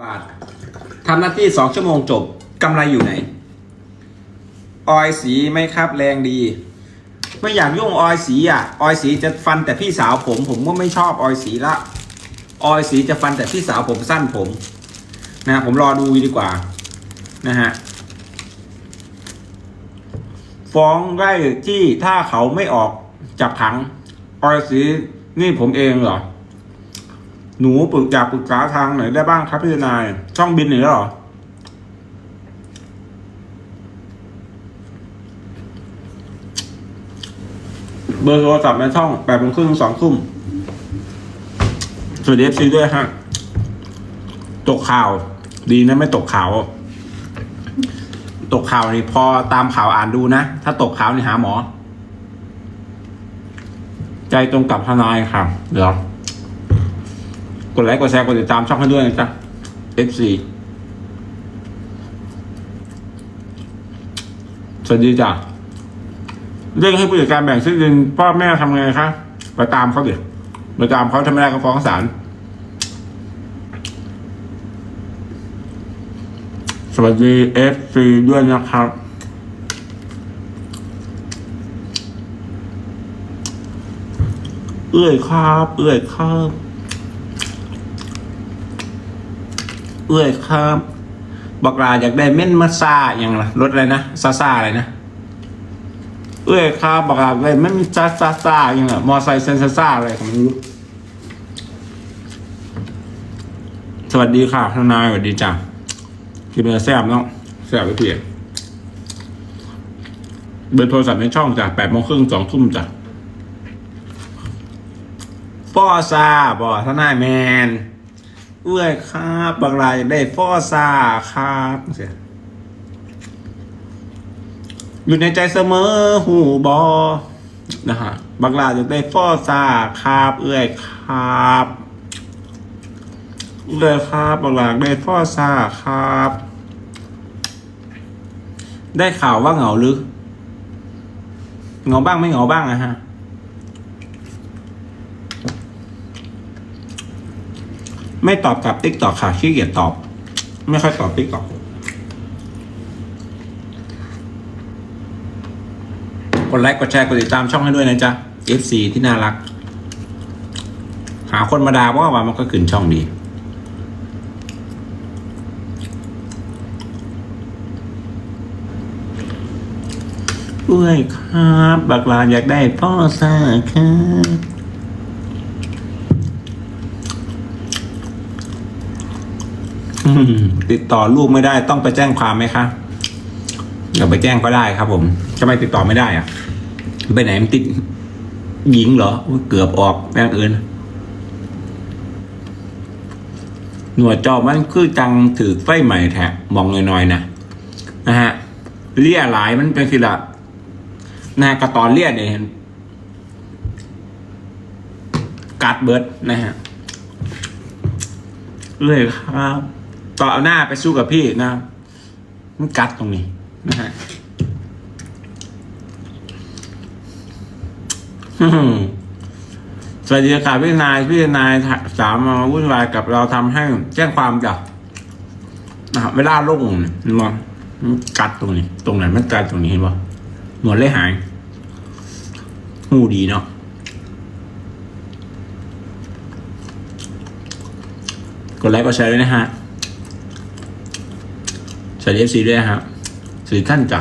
บาททำหน้าที่สองชั่วโมงจบกำไรอยู่ไหน ออยสีไหมครับ แรงดี ไม่อยากยุ่งออยสีอะ ออยสีจะฟันแต่พี่สาวผม ผมก็ไม่ชอบออยสีละ ออยสีจะฟันแต่พี่สาวผมสั้นผม นะผมรอดูดีกว่า นะฮะ ฟ้องได้ที่ถ้าเขาไม่ออกจากผัง ออยสีนี่ผมเองเหรอ หนูปรึกอยากปรึกษาทางไหนได้บ้างครับพี่นาย ช่องบินหรือหรอ เบอร์โทรศัพท์ในช่องแปดโมงครึ่งถึงสองทุ่มสวัสดีเอฟซีด้วยฮะ ตกข่าว ดีนะไม่ตกข่าว ตกข่าวนี่พอตามข่าวอ่านดูนะ ถ้าตกข่าวนี่หาหมอ ใจตรงกับทนายค่ะเดี๋ยว กดไลค์กดแชร์กดติดตามช่องให้ด้วยนะจ๊ะ FC สวัสดีจ้ะเรื่องให้ผู้จัดการแบ่งที่ดินพ่อแม่ทำไงคะไปตามเขาดิไปตามเขาทำไม่ได้ก็ฟ้องศาลสวัสดี FC ด้วยนะครับ เอื้อยครับ เอื้อยครับ เอื้อยครับ บอกลาอยากได้เม่นมาซาอย่างละรถอะไรนะซาซาอะไรนะเอื้อยครับบอกลาอยได้เม่นซาซาซาอย่างละมอไซค์เซนซาซาอะไรผมไม่รู้สวัสดีค่ะทนายสวัสดีจ้ะกินเนื้อแซ่บเนาะแซ่บไปเพียเบอร์โทรศัพท์ในช่องจ้ะแปดโมงครึ่งสองทุ่มจ้ะฟอซาบอทนายแมน เอื้อยครับ บางรายได้ฟอซาครับอยู่ในใจเสมอหูบอนะฮะบางรายอยากได้ฟอซาครับ เอื้อยครับเอื้อยครับบางรายได้ฟอซาครับ ได้ข่าวว่าเหงาหรือเหงาบ้างไม่เหงาบ้างนะฮะ ไม่ตอบกลับติ๊กตอกค่ะขี้เกียจตอบ ไม่ค่อยตอบติ๊กตอกกดไลค์กดแชร์กดติดตามช่องให้ด้วยนะจ๊ะ FC ที่น่ารัก หาคนมาดาว่าว่ามันก็ขึ้นช่องดีเอ้ยครับ บักลาอยากได้พ่อซาครับ อืม ติดต่อลูกไม่ได้ต้องไปแจ้งความไหมคะเดี๋ยวไปแจ้งก็ได้ครับ ผมทำไมติดต่อไม่ได้อะไปไหนมันติดหญิงเหรอเกือบออกแม่งอื่น หนวดจอมันคือจังถือไฟใหม่แทะมองน้อยๆนะนะฮะเลี่ยหลายมันเป็นสิละนะฮะกระตอนเลี่ยเนี่ยกัดเบิร์ดนะฮะเลยครับ ต่อเอาหน้าไปสู้กับพี่นะ มันกัดตรงนี้นะฮะสวัสดีค่ะพี่นายพี่นายสามมาวุ่นวายกับเราทำให้แจ้งความจ้ะนะครับเวลาลงนี่มันกัดตรงนี้ ตรงไหนมันกัดตรงนี้เห็นบ่หนวดเลยหายหูดีเนาะกดไลค์กดแชร์ด้วยนะฮะ สวัสดีเอฟซีด้วยนะฮะสวัสดีท่านจ้ะ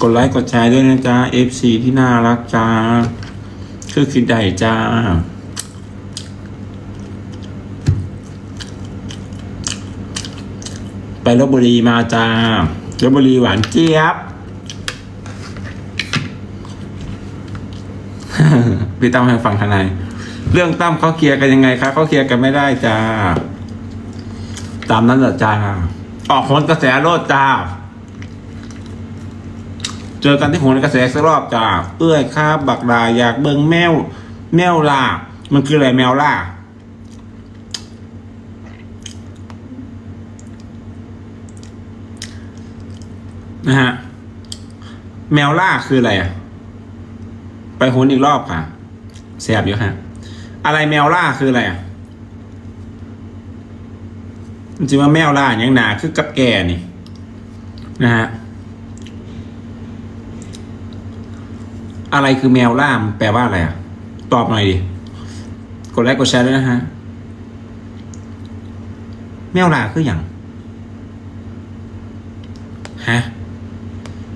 กดไลค์กดแชร์ด้วยนะจ๊ะเอฟซีที่น่ารักจ้าคือคิดใดจ้าไปลบบุรีมาจ้าลบบุรีหวานเจี๊ยบพี่ตั้มให้ฟังทนายเรื่องตั้มเขาเคลียร์กันยังไงคะเขาเคลียร์กันไม่ได้จ้า ตามนั้นแหละจ้า ออกโหนกระแสโลดจ้า เจอกันที่หนกระแสสักรอบจ้า เอื้อยครับบักดาอยากเบิงแมว แมวล่า มันคืออะไรแมวล่านะฮะ แมวล่าคืออะไรอะ ไปโหนอีกรอบค่ะแสบอยู่ฮะ อะไรแมวล่าคืออะไรอะ จริงๆว่าแมวล่าอย่างหนาคือกับแก่นี่ นะฮะ อะไรคือแมวล่ามแปลว่าอะไรอะ ตอบหน่อยดิ กดไลค์กดแชร์ด้วยนะฮะ แมวล่าคืออย่างฮะ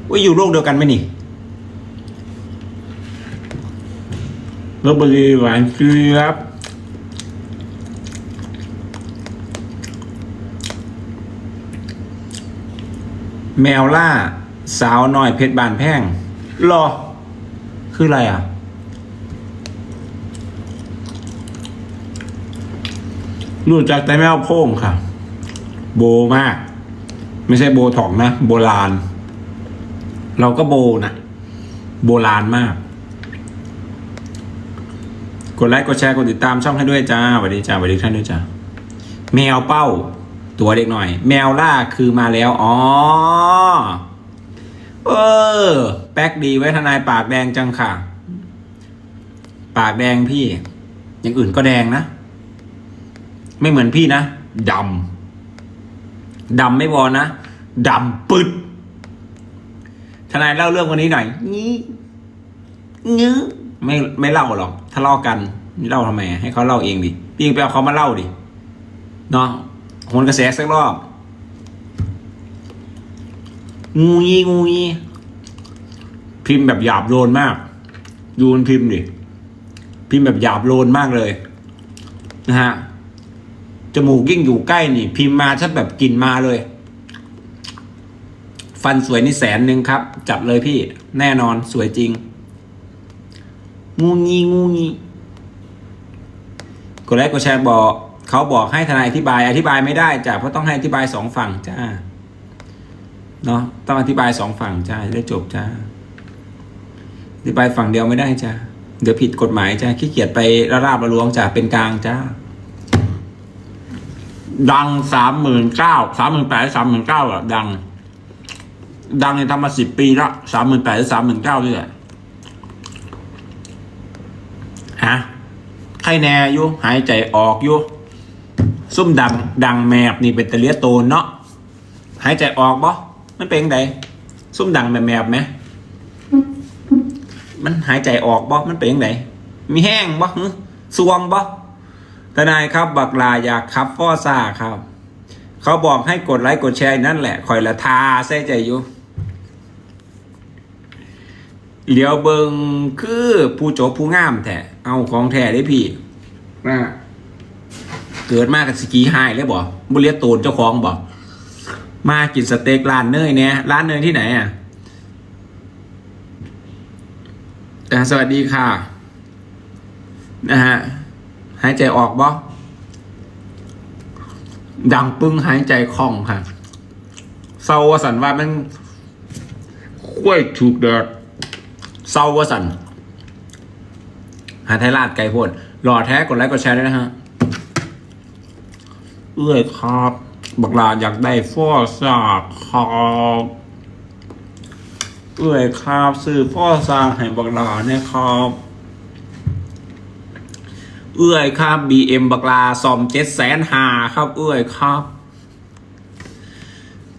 ว่าอยู่โลกเดียวกันไหมนี่ลบบุรีหวานเจี๊ยบ แมวล่า สาวน้อยเพชรบานแพงรอ คืออะไรอะ รู้จักแต่แมวโพ่งค่ะ โบมาก ไม่ใช่โบถองนะ โบราณ เราก็โบนะ โบราณมาก กดไลค์กดแชร์กดติดตามช่องให้ด้วยจ้าสวัสดีจ้าสวัสดีท่านด้วยจ้าแมวเป้า ตัวเด็กหน่อย แมวล่าคือมาแล้ว อ๋อ เออ แป๊กดีไว้ทนายปากแดงจังค่ะ ปากแดงพี่ อย่างอื่นก็แดงนะ ไม่เหมือนพี่นะดำดำไม่พอนะดำปึดทนายเล่าเรื่องวันนี้หน่อยงี้เงี้ไม่ไม่เล่าหรอกทะเลาะกันเล่าทำไมให้เขาเล่าเองดิพี่เองไปเอาเขามาเล่าดิเนาะ หนกระแสสักรอบ งูยีงูยีพิมพ์แบบหยาบโลนมาก ดูมันพิมพ์ดิ พิมพ์แบบหยาบโลนมากเลย นะฮะ จมูกยิ่งอยู่ใกล้นี่ พิมพ์มาชัดแบบกลินมาเลย ฟันสวยนี่แสนหนึ่งครับ จัดเลยพี่ แน่นอนสวยจริง งูงีงูงีกดไลค์กดแชร์บอก เขาบอกให้ทนายอธิบาย อธิบายไม่ได้จ้ะเพราะต้องให้อธิบายสองฝั่งจ้าเนาะต้องอธิบายสองฝั่งจ้าได้จบจ้าอธิบายฝั่งเดียวไม่ได้จ้าเดี๋ยวผิดกฎหมายจ้าขี้เกียจไประราบระลวงจ้าเป็นกลางจ้าดังสามหมื่นเก้าสามหมื่นแปดสามหมื่นเก้าอะดัง ดังเนี่ยทำมาสิบปีละสามหมื่นแปดสามหมื่นเก้านี่แหละฮะใครแน่อยู่หายใจออกอยู่ ซุ่มดังดังแมบนี่เป็นตะเลียโตนเนาะหายใจออกบ่มันเป็นไงซุ่มดังแบบแมบไหมมันหายใจออกบ่มันเป็นไงมีแห้งบ่สวงบ่ทนายครับบักลาอยากขับฟอซ่าครับ เขาบอกให้กดไลค์กดแชร์นั่นแหละคอยละทาใส่ใจอยู่เหลียวเบิงคือผู้โจบผู้งามแท้เอาของแท้ได้พี่นะ เกิดมากับสกีไฮเลยบ่บุเรียตูนเจ้าของบ่มากินสเต็กร้านเนยเนี่ยร้านเนยที่ไหนอะอะสวัสดีค่ะ นะฮะหายใจออกบ่ดังปึ้งหายใจคล่องค่ะเศร้าวาสันว่ามันคุ้ยถูกเดือดเศร้าวาสันหาไทยราชไก่โพดหล่อแท้กดไลค์กดแชร์ด้วยนะฮะ เอื้อยครับ บักลาอยากได้ฟอสาครับเอื้อยครับซื้อฟอสาให้บักลาเนี่ยครับเอื้อยครับ BM บักลาซอมเจ็ดแสนหาครับ เอื้อยครับ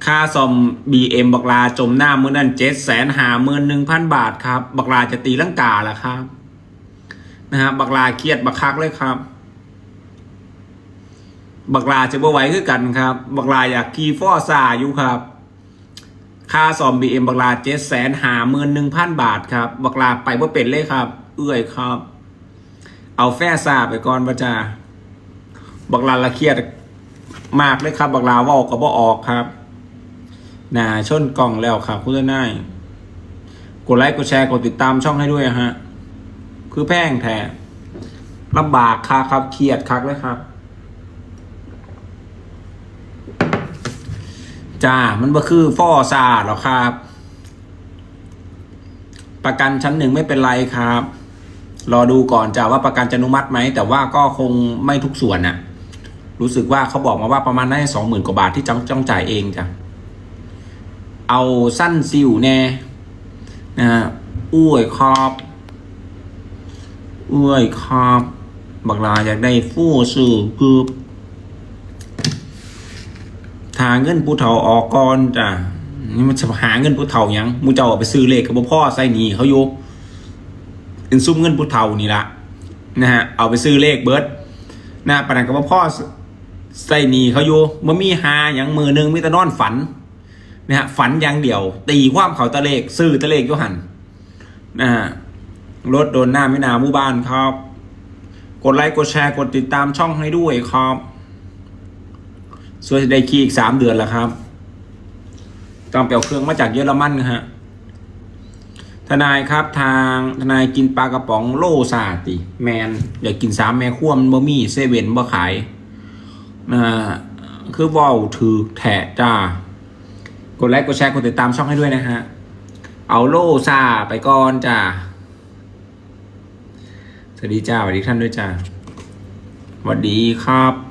ค่าซอม BM บักลาจมหน้ามือนั่นเจ็ดแสนหาหมื่นหนึ่งพันบาทครับ บักลาจะตีลังกาแล้วครับ นะฮะบักลาเครียดบักคักเลยครับ บักลาจะบ่ไหวคือกันครับ บักลาอยากขี่ฟอซาอยู่ครับ ค่าซอม BM บักลาเจ็ดแสนหาหมื่นหนึ่งพันบาทครับ บักลาไปว่าเป็นเลยครับ เอื้อยครับ เอาแฟซาไปก่อนประจาบักลาละเครียดมากเลยครับ บักลาว่าออก็บ่ออกครับหนาชนกล่องแล้วครับคุณนายกดไลค์กดแชร์กดติดตามช่องให้ด้วยฮะ คือแพงแท้ลำบากค่ะครับเครียดคักเลยครับ จ้า มันก็คือฟอซาหรอกครับ ประกันชั้นหนึ่งไม่เป็นไรครับ รอดูก่อนจ้าว่าประกันจะอนุมัติไหม แต่ว่าก็คงไม่ทุกส่วนน่ะ รู้สึกว่าเขาบอกมาว่าประมาณได้สองหมื่นกว่าบาทที่จ้องจ้องจ่ายเองจ้ะ เอาสั้นซิวแน่นะฮะอ้ยครับอ้ยครับบักลาอยากได้ฟู่ซื้อคือ ทาเงินผู้เฒ่าออกก่อนจ้ะนี่มันจะหาเงินผู้เฒ่ายังมูเจ้าเอาไปซื้อเลขกับพ่อใส่หนีเขาอยู่เป็นซุ่มเงินผู้เฒ่านี่ละนะฮะเอาไปซื้อเลขเบิร์ดนะปะนันกับพ่อใส่หนีเขาอยู่มันมีหาอย่างมือหนึงมีแต่นอนฝันนะฮะฝันอย่างเดียว ตีความเขาตะเลขซื้อตะเลขยุหันนะฮะรถโดนหน้าไม่นาหมู่บ้านครับ กดไลค์กดแชร์กดติดตามช่องให้ด้วยครับ ส่วนจะได้คีอีกสามเดือนแล้วครับ ต้องเปลี่ยวเครื่องมาจากเยอรมันนะฮะทนายครับทางทนายกินปลากระป๋องโลซาติ แมนอยากกินสามแม่ขั้วมันบ่มีเซเว่นบ่ขายนะคือว่าวถือแถะจ้ากดไลค์กดแชร์กดติดตามช่องให้ด้วยนะฮะ เอาโลซาไปก่อนจ้าสวัสดีจ้าสวัสดีท่านด้วยจ้าสวัสดีครับ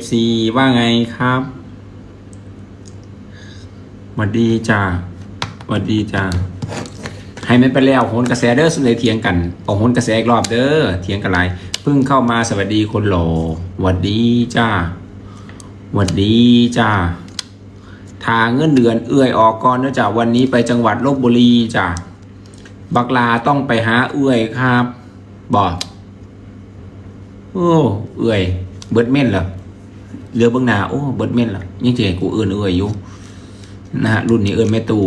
FC ว่าไงครับสวัสดีจ้าสวัสดีจ้าให้มันไปแล้วโหนกระแสเด้อสุดเลยเถียงกันเอาโหนกระแสอีกรอบเด้อเถียงกันไรเพิ่งเข้ามาสวัสดีคนหล่อสวัสดีจ้าสวัสดีจ้าทางเงินเดือนเอื้อยออกก่อนนะจ้าวันนี้ไปจังหวัดลบบุรีจ้าบักลาต้องไปหาเอื้อยครับบอกโอ้เอื้อย เบิดเม่นเหรอ เรือเบื้องหน้าโอ้เบิร์ดเม่นเหรอยังเจ๋กูเอื่นเอื่อยอยู่นะฮะรุ่นนี้เอื่นแม่ตู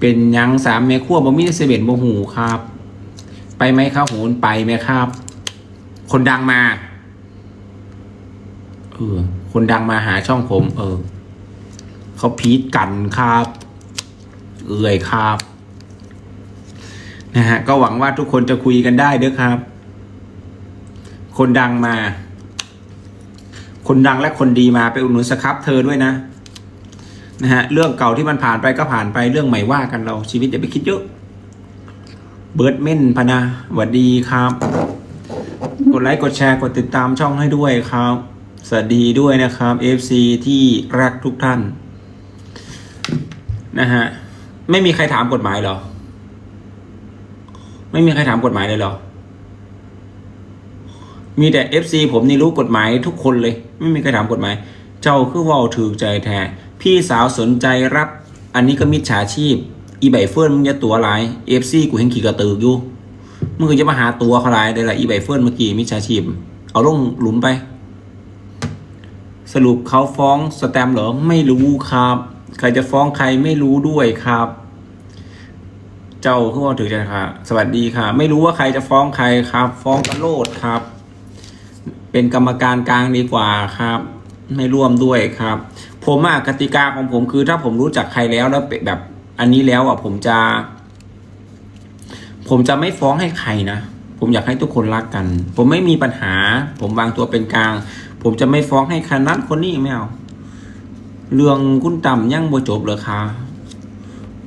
เป็นยังสามแม่ขั้วบ่มีเซเว่นบ่หูครับ ไปไหมครับโหนไปไหมครับ คนดังมาเออคนดังมาหาช่องผม เออเขาพีดกันครับ เอื่อยครับ นะฮะก็หวังว่าทุกคนจะคุยกันได้เด้อครับ คนดังมา คนดังและคนดีมาไปอุดหนุนสครับเธอด้วยนะนะฮะเรื่องเก่าที่มันผ่านไปก็ผ่านไปเรื่องใหม่ว่ากันเราชีวิตอย่าไปคิดเยอะเบิร์ดเม่นพะนะหวัดดีครับ กดไลค์กดแชร์กดติดตามช่องให้ด้วยครับ สวัสดีด้วยนะครับ FC ที่รักทุกท่านนะฮะไม่มีใครถามกฎหมายเหรอ ไม่มีใครถามกฎหมายเลยเหรอ มีแต่ FC ผมนี่รู้กฎหมายทุกคนเลย ไม่มีใครถามกฎหมาย เจ้าคือว่าถือใจแท้ พี่สาวสนใจรับ อันนี้ก็มิจฉาชีพ อีใบเฟิร์นมึงจะตัวอะไร FC กูเห็นขี่กระตืออยู่มึงก็จะมาหาตัวเขาไรได้ละอีใบเฟิร์นเมื่อกี้มิจฉาชีพ เอาลงหลุมไป สรุปเขาฟ้องสแตมเหรอไม่รู้ครับ ใครจะฟ้องใครไม่รู้ด้วยครับ เจ้าคือว่าถือใจค่ะ สวัสดีค่ะ ไม่รู้ว่าใครจะฟ้องใครครับ ฟ้องกระโลดครับ เป็นกรรมการกลางดีกว่าครับ ไม่ร่วมด้วยครับ ผมอะกติกาของผมคือถ้าผมรู้จักใครแล้วแล้วแบบอันนี้แล้วอะผมจะ ผมจะไม่ฟ้องให้ใครนะผมอยากให้ทุกคนรักกัน ผมไม่มีปัญหา ผมวางตัวเป็นกลาง ผมจะไม่ฟ้องให้ครนั้นคนนี้ไม่เอาเรื่องคุณต่ำยังบ่จบเลยค่ะ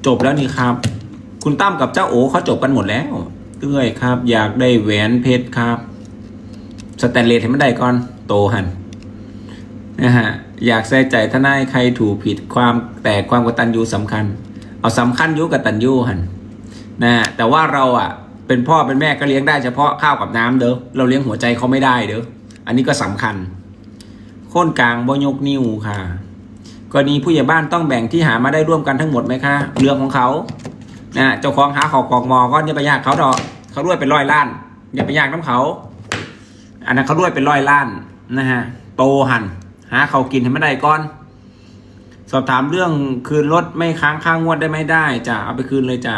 จบแล้วนี่ครับ คุณตั้มกับเจ้าโอเขาจบกันหมดแล้วเอ้ยครับ อยากได้แหวนเพชรครับ สแตนเลสให้มันได้ก่อนโตหันนะฮะอยากใส่ใจทนายใครถูกผิดความแต่ความกตัญญูสำคัญ เอาสำคัญยุกตัญญูหันนะฮะแต่ว่าเราอะเป็นพ่อเป็นแม่ก็เลี้ยงได้เฉพาะข้าวกับน้ำเด้อเราเลี้ยงหัวใจเขาไม่ได้เด้ออันนี้ก็สำคัญโค่นกลางบ่ยกนิ้วค่ะกรณีผู้ใหญ่บ้านต้องแบ่งที่หามาได้ร่วมกันทั้งหมดไหมคะเรื่องของเขานะเจ้าของหาขากอกมอก็อย่าไปยากเขาดอกเขารวยเป็นร้อยล้านอย่าไปยากน้ำเขา อันนั้นเขารวยเป็นร้อยล้านนะฮะโตหันหาเขากินให้ไม่ได้ก่อน สอบถามเรื่องคืนรถไม่ค้างค่างวดได้ไหมได้จ้ะเอาไปคืนเลยจ้ะ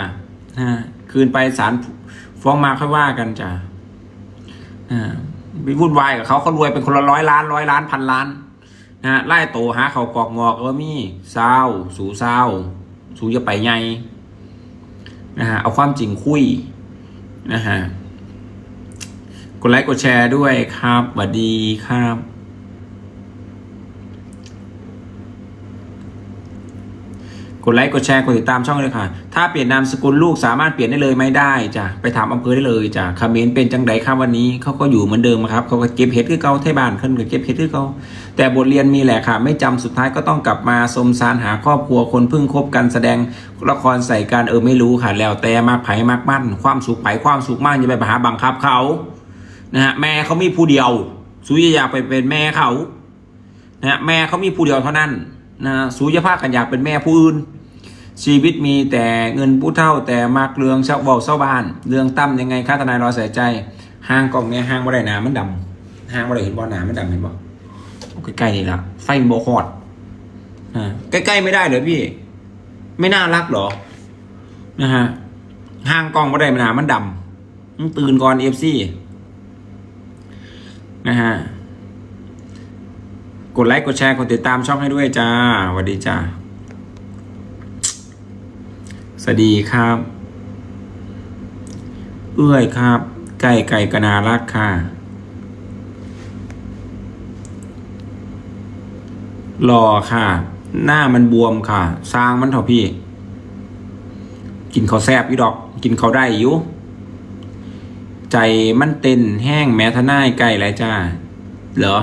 นะคืนไปศาลฟ้องมาค่อยว่ากันจ้ะอ่าไปวุ่นวายกับเขาเขารวยเป็นคนละร้อยล้านร้อยล้านพันล้านนะฮะไล่โตหาเขากอกงอกเออมีเศร้าสูเศร้าสูจะไปไงนะฮะเอาความจริงคุยนะฮะ กดไลค์กดแชร์ด้วยครับสวัสดีครับกดไลค์กดแชร์กดติดตามช่องเลยค่ะ ถ้าเปลี่ยนนามสกุลลูกสามารถเปลี่ยนได้เลยไม่ได้จ้ะไปถามอำเภอได้เลยจ้ะคอมเมนต์เป็นจังไดครับวันนี้เขาก็อยู่เหมือนเดิมครับเขาก็เก็บเห็ดคือเก่าไทยบ้านขึ้นก็เก็บเห็ดคือเก่าแต่บทเรียนมีแหละค่ะ ไม่จำสุดท้ายก็ต้องกลับมาสมสารหาครอบครัวคนพิ่งคบกันแสดงละครใส่กันเออไม่รู้ค่ะแล้วแต่มากไผ่มากมั่นความสุขไผ่ความสุขมากอย่าไปหาบังคับเขา นะฮะแม่เขามีผู้เดียวสูอย่าอยากไปเป็นแม่เขานะฮะแม่เขามีผู้เดียวเท่านั้นนะสูอย่าพากันอยากเป็นแม่ผู้อื่น ชีวิตมีแต่เงินผู้เท่าแต่มากเรืองชาวเบาเศร้าบ้าน เรื่องตั้มยังไงค่าทนายรอใส่ใจห้างกล่องเนี่ยห้างบ่ได้หนามันดำห้างบ่ได้เห็นบ่หนามันดำเห็นบ่ใกล้ๆนี่ละไฟโบคอดอ่าใกล้ๆไม่ได้เหรอพี่ ไม่น่ารักเหรอนะฮะห้างกล้องบ่ได้หนามันดำมึงตื่นก่อนเอฟซี นะฮะ กดไลค์กดแชร์กดติดตามช่องให้ด้วยจ้าสวัสดีจ้าสวัสดีครับ เอื้อยครับ ไก่ไก่กนารักค่ะรอค่ะ หน้ามันบวมค่ะ สร้างมันเถอะพี่ กินข้าวแซบอยู่ดอก กินข้าวได้อยู่ ใจมันเต้นแห้งแม้ทนายใก่ไรจ้า เหรอ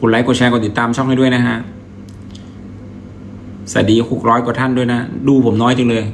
กดไลค์กดแชร์กดติดตามช่องให้ด้วยนะฮะ สวัสดีหกร้อยกว่าท่านด้วยนะ ดูผมน้อยจังเลย